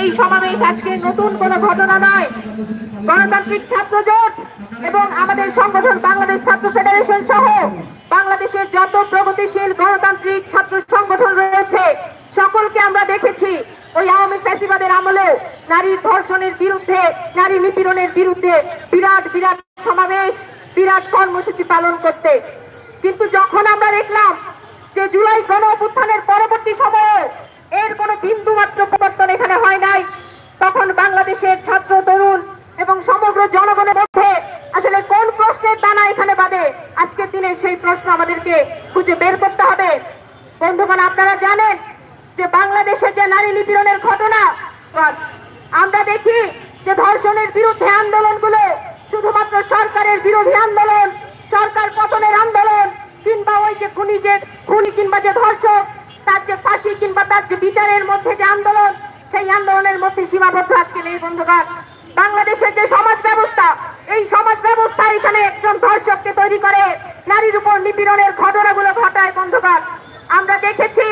এই সমাবেশ আজকে নতুন কোনো ঘটনা নয়। গণতান্ত্রিক ছাত্র জোট এবং আমাদের সংগঠন বাংলাদেশ ছাত্র ফেডারেশন সহ বাংলাদেশের যত প্রগতিশীল গণতান্ত্রিক ছাত্র সংগঠন রয়েছে, সকলকে আমরা দেখেছি। ওই আওয়ামী ফ্যাসিবাদের আমলেও নারীর ধর্ষণের বিরুদ্ধে, নারী নিপীড়নের বিরুদ্ধে বিরাট বিরাট সমাবেশ, বিরাট কর্মসূচি পালন করতে। কিন্তু যখন আমরা দেখলাম যে জুলাই গণ পরবর্তী সময়ে এর কোনো বিন্দু মাত্র পরিবর্তন এখানে হয় নাই তখন বাংলাদেশের ছাত্র তরুণ এবং সমগ্র জনগণের মধ্যে আসলে কোন প্রশ্নের দানা এখানে বাদে? আজকের দিনে সেই প্রশ্ন আমাদেরকে খুঁজে বের করতে হবে। বন্ধুগণ, আপনারা জানেন যে বাংলাদেশে যে নারী নিপীড়নের ঘটনা আমরা দেখি যে ধর্ষণের বিরুদ্ধে আন্দোলনগুলো শুধুমাত্র সরকারের বিরোধী আন্দোলন, সরকার পতনের আন্দোলন, কিংবা ওই যে খুনি যে খুনি কিংবা যে ধর্ষক, তার যে ফাঁসি কিংবা তার যে বিচারের মধ্যে যে আন্দোলন, সেই আন্দোলনের মধ্যে সীমাবদ্ধ আজকে এই বন্ধুগণ। বাংলাদেশের যে সমাজ ব্যবস্থা, এই সমাজ ব্যবস্থা এখানে একজন ধর্ষককে তৈরি করে। নারীর উপর নিপীড়নের ঘটনাগুলো ঘটায় বন্ধুগণ। আমরা দেখেছি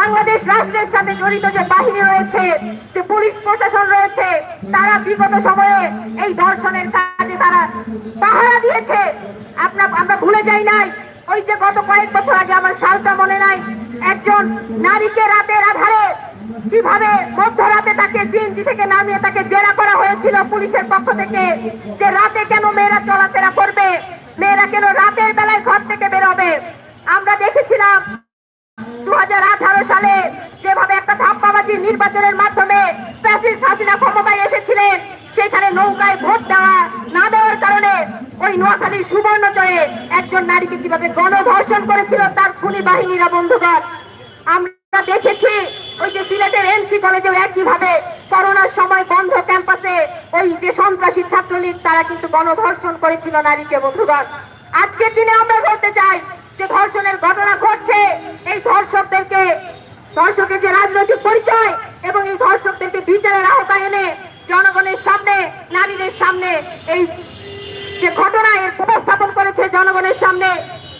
বাংলাদেশ রাষ্ট্রের সাথে জড়িত যে বাহিনী রয়েছে, যে পুলিশ প্রশাসন রয়েছে, তারা বিগত সময়ে এই ধর্ষণের কাজে তারা পাহারা দিয়েছে। আপনার, আমরা ভুলে যাই নাই, ওই যে গত কয়েক বছর আগে আমার সালটা মনে নাই, একজন নারীকে রাতের আধারে কীভাবে মধ্যরাতে তাকে সিএনজি থেকে নামিয়ে তাকে জেরা করা হয়েছিল পুলিশের পক্ষ থেকে? যে রাতে কেন মেয়েরা চলাফেরা করবে? মেয়েরা কেন রাতের বেলায় ঘর থেকে বেরোবে? আমরা দেখেছিলাম দুহাজার আঠারো সালে যেভাবে একটা ধাপ্পাবাজি নির্বাচনের মাধ্যমে ফ্যাসিস্ট হাসিনা ক্ষমতায় এসেছিলেন, সেখানে নৌকায় ভোট দেওয়া না দেওয়ার কারণে ওই নোয়াখালীর সুবর্ণচরে একজন নারীকে কীভাবে গণধর্ষণ করেছিল তার খুনি বাহিনীরা, বন্ধুগণ? আমরা দেখেছি ওই যে সিলেটের এমসি কলেজেও একইভাবে করোনার সময় বন্ধ ক্যাম্পাসে ওই যে সন্ত্রাসী ছাত্রলীগ, তারা কিন্তু গণধর্ষণ করেছিল নারীকে, বন্ধুগণ। আজকের দিনে আমরা বলতে চাই যে ধর্ষণের ঘটনা ঘটছে। এই ধর্ষকদেরকে, ধর্ষকের যে রাজনৈতিক পরিচয় এবং এই ধর্ষকদেরকে বিচারের আওতায় এনে জনগণের সামনে, নারীদের সামনে এই যে ঘটনা এর উপস্থাপন করেছে জনগণের সামনে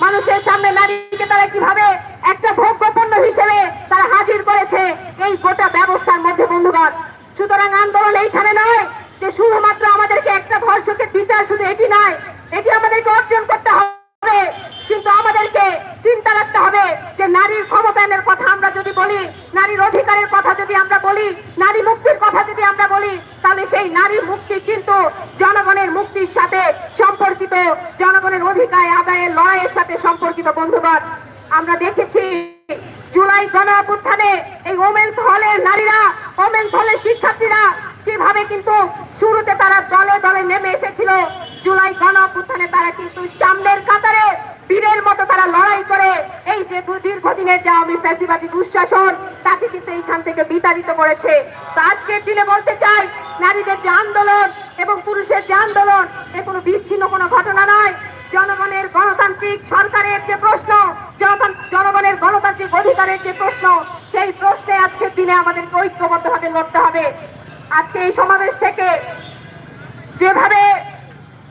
মানুষের সামনে নারীকে তারা কীভাবে একটা ভোগ্যপণ্য হিসেবে তারা হাজির করেছে, এই গোটা ব্যবস্থার মধ্যে বন্ধুগণ। সুতরাং আন্দোলন এইখানে নয় যে শুধুমাত্র আমাদেরকে একটা ধর্ষকের বিচার শুধু এটি নয়, এটি আমাদেরকে অর্জন করতে হবে। কিন্তু আমাদেরকে চিন্তা রাখতে হবে যে নারীর ক্ষমতায়নের কথা আমরা যদি বলি, নারীর অধিকারের কথা যদি আমরা বলি, নারী মুক্তির কথা যদি আমরা বলি, তাহলে সেই নারী মুক্তি কিন্তু জনগণের মুক্তির সাথে সম্পর্কিত, জনগণের অধিকার আদায়ের লড়াইয়ের সাথে সম্পর্কিত। বন্ধুগণ, আমরা দেখেছি জুলাই গণ এই ওমেন্স হলের নারীরা ওমেন্স হলের শিক্ষার্থীরা কীভাবে কিন্তু শুরুতে তারা দলে দলে নেমে এসেছিল, জুলাই গণ তারা কিন্তু সামনের কাতারে বীরের মতো তারা লড়াই করে। এই যে দীর্ঘদিনের যে আমি ফ্যাসিবাদী দুঃশাসন, তাকে কিন্তু এইখান থেকে বিতাড়িত করেছে। তো আজকের দিনে বলতে চাই, নারীদের যে আন্দোলন এবং পুরুষের যে আন্দোলন, এ কোনো বিচ্ছিন্ন কোনো ঘটনা নয়। জনগণের গণতান্ত্রিক সরকারের যে প্রশ্ন জনগণ- জনগণের গণতান্ত্রিক অধিকারের যে প্রশ্ন, সেই প্রশ্নে আজকের দিনে আমাদেরকে ঐক্যবদ্ধভাবে লড়তে হবে। আজকে এই সমাবেশ থেকে যেভাবে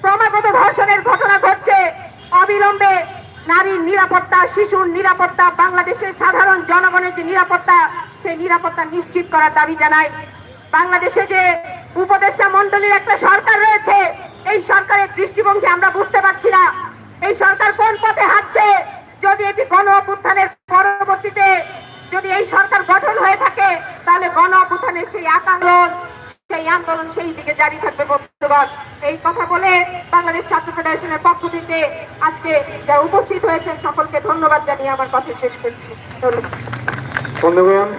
ক্রমাগত ধর্ষণের ঘটনা ঘটছে নারীর নিরাপত্তা, শিশুর নিরাপত্তা বাংলাদেশের সাধারণ জনগণের যে নিরাপত্তা, সেই নিরাপত্তা নিশ্চিত করার দাবি জানাই। বাংলাদেশে যে উপদেষ্টা মন্ডলীর একটা সরকার রয়েছে, এই সরকারের দৃষ্টিভঙ্গি কথা বলে বাংলাদেশ ছাত্র ফেডারেশনের পক্ষ থেকে আজকে যারা উপস্থিত হয়েছেন সকলকে ধন্যবাদ জানিয়ে আমার কথা শেষ করছি। বন্ধুগণ,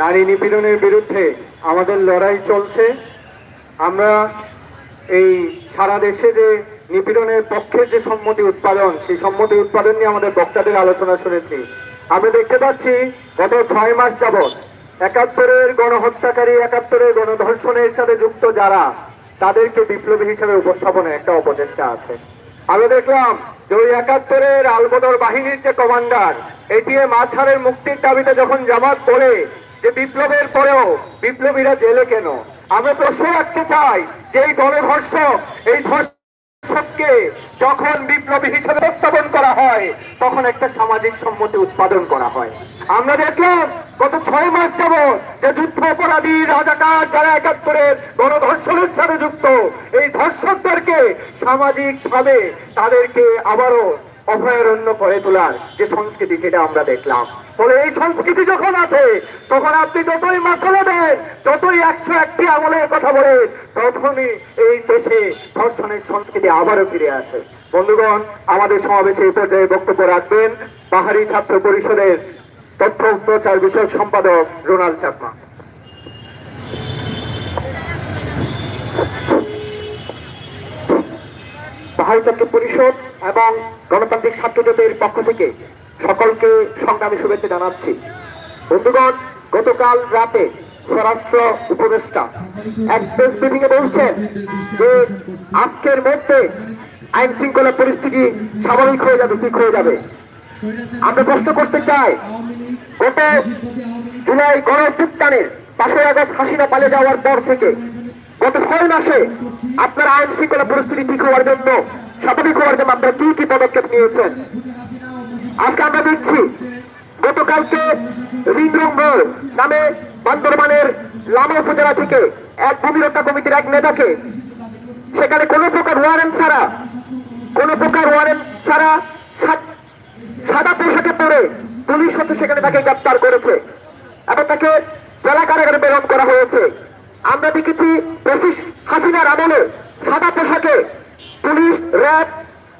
নারী নিপীড়নের বিরুদ্ধে আমাদের লড়াই চলছে। আমরা এই সারা দেশে যে নিপীড়নের পক্ষে যে সম্মতি উৎপাদন, সেই সম্মতি উৎপাদন নিয়ে আমাদের বক্তাদের আলোচনা শুনেছি। আমরা দেখতে পাচ্ছি, গত ছয় মাস যাবৎ একাত্তরের গণহত্যাকারী, একাত্তরের গণধর্ষণের সাথে যুক্ত যারা তাদেরকে বিপ্লবী হিসেবে উপস্থাপনের একটা অপচেষ্টা আছে। আমরা দেখলাম যে ওই একাত্তরের আলবদর বাহিনীর যে কমান্ডার এটিএম আছাড়ের মুক্তির দাবিতে যখন জামাত করে যে বিপ্লবের পরেও বিপ্লবীরা জেলে কেন আমরা প্রশ্ন রাখতে চাই যে এই গণধর্ষক, এই ধর্ষ সবকে যখন বিপ্লবী হিসেবে উপস্থাপন করা হয়, তখন একটা সামাজিক সম্মতি উৎপাদন করা হয়। আমরা দেখলাম গত ছয় যে যুদ্ধ অপরাধী রাজাকার যারা একাত্তরের গণধর্ষণের সাথে যুক্ত, এই ধর্ষকদেরকে সামাজিক ভাবে তাদেরকে আবারও অভয়ারণ্য করে তোলার যে সংস্কৃতি সেটা আমরা দেখলাম। ফলে এই সংস্কৃতি যখন আছে, তখন আপনি যতই মাসালা দেন, যতই একশো একটি আমলের কথা বলেন, তখনই এই দেশে ধর্ষণের সংস্কৃতি আবারও ফিরে আসে। বন্ধুগণ, আমাদের সমাবেশে এই পর্যায়ে বক্তব্য রাখবেন পাহাড়ি ছাত্র পরিষদের তথ্য প্রচার বিষয়ক সম্পাদক রোনাল্ড চাকমা। পাহাড়ি ছাত্র পরিষদ এবং গণতান্ত্রিক ছাত্র জোটের পক্ষ থেকে সকলকে সংগ্রামী শুভেচ্ছা জানাচ্ছি। বন্ধুগণ, গতকাল রাতে স্বরাষ্ট্র উপদেষ্টা এক প্রেস ব্রিফিং এ বলছেন যে আজকের মধ্যে আইন শৃঙ্খলা পরিস্থিতি স্বাভাবিক হয়ে যাবে, ঠিক হয়ে যাবে। আমরা প্রশ্ন করতে চাই, গত জুলাই গণ অভ্যুত্থানের পাঁচই আগস্ট হাসিনা পালিয়ে যাওয়ার পর থেকে গত ছয় মাসে আপনারা আইন শৃঙ্খলা পরিস্থিতি ঠিক হওয়ার জন্য, স্বাভাবিক হওয়ার জন্য আপনারা কি কি পদক্ষেপ নিয়েছেন? আজকে আমরা দেখছি, গতকালকে রিংরং নামে বান্দরবানের লামা উপজেলা থেকে এক ভূমি কমিটির এক নেতাকে, সেখানে কোনো প্রকার ওয়ারেন্ট ছাড়া, কোনো প্রকার ওয়ারেন্ট ছাড়া সাদা পোশাকে পরে পুলিশ হচ্ছে সেখানে তাকে গ্রেপ্তার করেছে এবং তাকে জেলা কারাগারে প্রেরণ করা হয়েছে। আমরা দেখেছি ব্রিটিশ হাসিনার আমলে সাদা পোশাকে পুলিশ, র্যাব,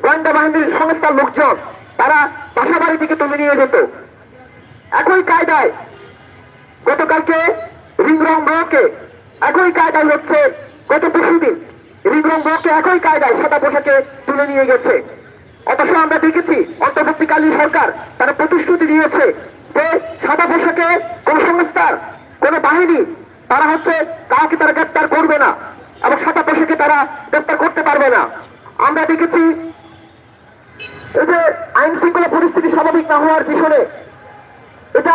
গোয়েন্দা বাহিনীর সংস্থার লোকজন তারা বাসা বাড়ি থেকে তুলে নিয়ে যেত। একই কায়দায় গতকালকে রিংরং ব্লকে একই কায়দায় হচ্ছে গত পরশুদিন। রিংরং ব্লকে একই কায়দায় সাদা পোশাকে তুলে নিয়ে গেছে। অথচ আমরা দেখেছি, অন্তর্বর্তীকালীন সরকার তারা প্রতিশ্রুতি দিয়েছে যে সাদা পোশাকে কোন সংস্থার কোন বাহিনী, তারা হচ্ছে কাউকে তারা গ্রেপ্তার করবে না এবং সাদা পোশাকে তারা গ্রেপ্তার করতে পারবে না। আমরা দেখেছি এই যে আইন শৃঙ্খলা পরিস্থিতি স্বাভাবিক না হওয়ার পিছনে এটা